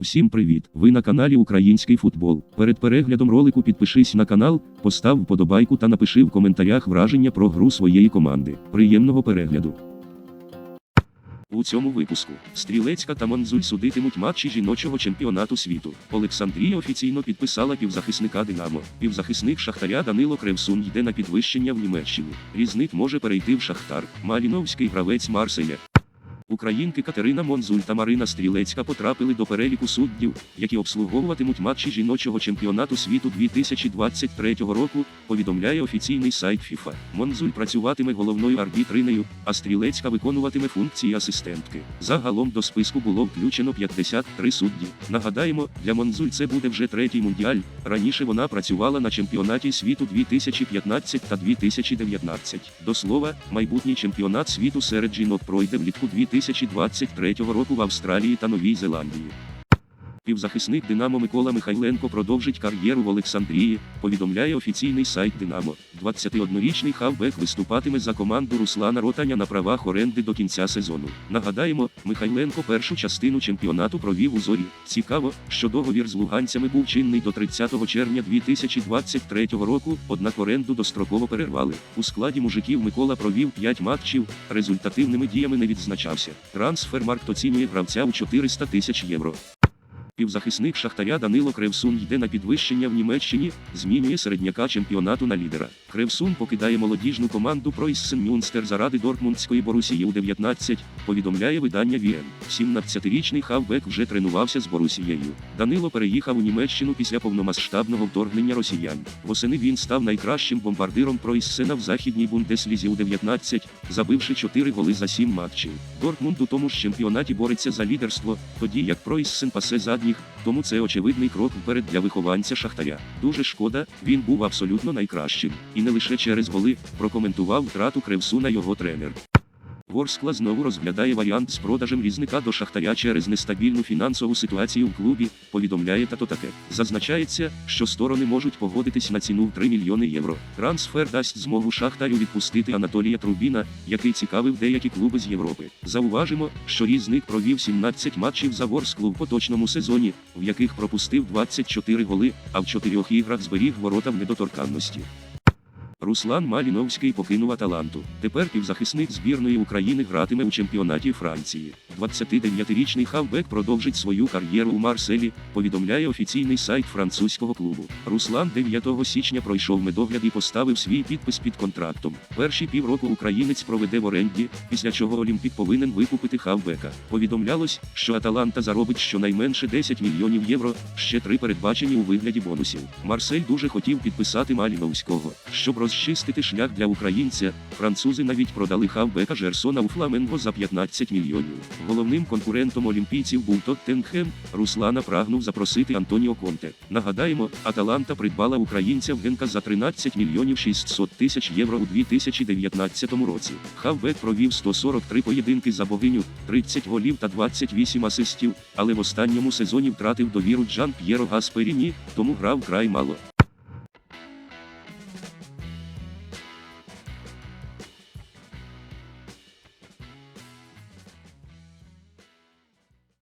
Всім привіт! Ви на каналі Український футбол. Перед переглядом ролику підпишись на канал, постав вподобайку та напиши в коментарях враження про гру своєї команди. Приємного перегляду! У цьому випуску Стрілецька та Монзуль судитимуть матчі жіночого чемпіонату світу. Олександрія офіційно підписала півзахисника Динамо. Півзахисник Шахтаря Данило Кревсун йде на підвищення в Німеччину. Різник може перейти в Шахтар. Маліновський гравець Марселя. Українки Катерина Монзуль та Марина Стрілецька потрапили до переліку суддів, які обслуговуватимуть матчі жіночого чемпіонату світу 2023 року, повідомляє офіційний сайт FIFA. Монзуль працюватиме головною арбітринею, а Стрілецька виконуватиме функції асистентки. Загалом до списку було включено 53 судді. Нагадаємо, для Монзуль це буде вже третій мундіаль. Раніше вона працювала на чемпіонаті світу 2015 та 2019. До слова, майбутній чемпіонат світу серед жінок пройде влітку 2023 року в Австралії та Новій Зеландії. Півзахисник Динамо Микола Михайленко продовжить кар'єру в Олександрії, повідомляє офіційний сайт Динамо. 21-річний хавбек виступатиме за команду Руслана Ротаня на правах оренди до кінця сезону. Нагадаємо, Михайленко першу частину чемпіонату провів у зорі. Цікаво, що договір з луганцями був чинний до 30 червня 2023 року, однак оренду достроково перервали. У складі мужиків Микола провів 5 матчів, результативними діями не відзначався. Трансфермаркт оцінює гравця у 400 тисяч євро. Півзахисник Шахтаря Данило Кревсун йде на підвищення в Німеччині, змінює середняка чемпіонату на лідера. Кревсун покидає молодіжну команду Пройссен Мюнстер заради Дортмундської Борусії у 19, повідомляє видання ВІН. 17-річний хавбек вже тренувався з Борусією. Данило переїхав у Німеччину після повномасштабного вторгнення росіян. Восени він став найкращим бомбардиром Пройссена в західній Бундеслізі у 19, забивши 4 голи за 7 матчів. Дортмунд у тому ж чемпіонаті бореться за лідерство, тоді як Пройссен пасе задніх, тому це очевидний крок вперед для вихованця Шахтаря. Дуже шкода, він був абсолютно найкращим. І не лише через голи, прокоментував втрату Кревсуна його тренер. Ворскла знову розглядає варіант з продажем різника до Шахтаря через нестабільну фінансову ситуацію в клубі, повідомляє тато таке. Зазначається, що сторони можуть погодитись на ціну в 3 мільйони євро. Трансфер дасть змогу Шахтарю відпустити Анатолія Трубіна, який цікавив деякі клуби з Європи. Зауважимо, що різник провів 17 матчів за Ворсклу в поточному сезоні, в яких пропустив 24 голи, а в чотирьох іграх зберіг ворота в недоторканності. Руслан Маліновський покинув Аталанту. Тепер півзахисник збірної України гратиме у чемпіонаті Франції. 29-річний хавбек продовжить свою кар'єру у Марселі, повідомляє офіційний сайт французького клубу. Руслан 9 січня пройшов медогляд і поставив свій підпис під контрактом. Перші півроку українець проведе в оренді, після чого Олімпік повинен викупити хавбека. Повідомлялось, що Аталанта заробить щонайменше 10 мільйонів євро, ще три передбачені у вигляді бонусів. Марсель дуже хотів підписати Маліновського, щоб розчистити шлях для українця. Французи навіть продали хавбека Жерсона у Фламенго за 15 мільйонів. Головним конкурентом олімпійців був Тоттенхем. Руслана прагнув запросити Антоніо Конте. Нагадаємо, Аталанта придбала українця в Генка за 13 мільйонів 600 тисяч євро у 2019 році. Хавбек провів 143 поєдинки за богиню, 30 голів та 28 асистів, але в останньому сезоні втратив довіру Джан П'єро Гасперіні, тому грав край мало.